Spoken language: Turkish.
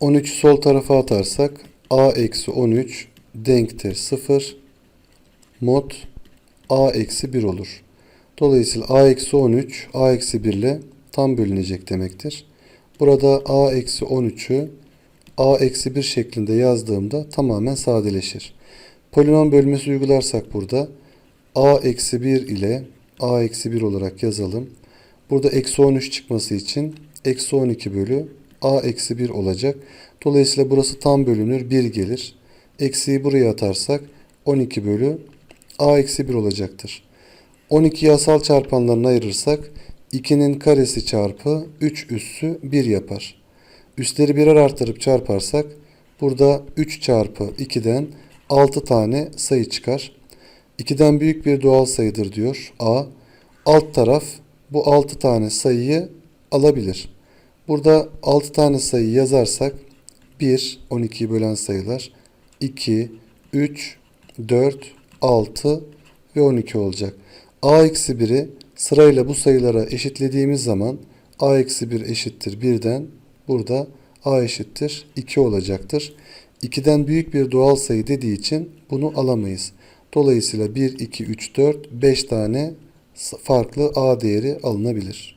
13'ü sol tarafa atarsak a eksi 13 denktir 0 mod a eksi 1 olur. Dolayısıyla a eksi 13 a eksi 1 ile tam bölünecek demektir. Burada a eksi 13'ü a eksi 1 şeklinde yazdığımda tamamen sadeleşir. Polinom bölmesi uygularsak burada a eksi 1 ile a eksi 1 olarak yazalım. Burada eksi 13 çıkması için eksi 12 bölü a eksi 1 olacak. Dolayısıyla burası tam bölünür 1 gelir. Eksiyi buraya atarsak 12 bölü a eksi 1 olacaktır. 12'yi asal çarpanlarına ayırırsak 2'nin karesi çarpı 3 üssü 1 yapar. Üstleri birer artırıp çarparsak burada 3 çarpı 2'den 6 tane sayı çıkar. 2'den büyük bir doğal sayıdır diyor A. Alt taraf bu 6 tane sayıyı alabilir. Burada 6 tane sayı yazarsak 1, 12'yi bölen sayılar 2, 3, 4, 6 ve 12 olacak. A eksi 1'i sırayla bu sayılara eşitlediğimiz zaman A eksi 1 eşittir 1'den burada A eşittir 2 olacaktır. 2'den büyük bir doğal sayı dediği için bunu alamayız. Dolayısıyla 1, 2, 3, 4, 5 tane farklı A değeri alınabilir.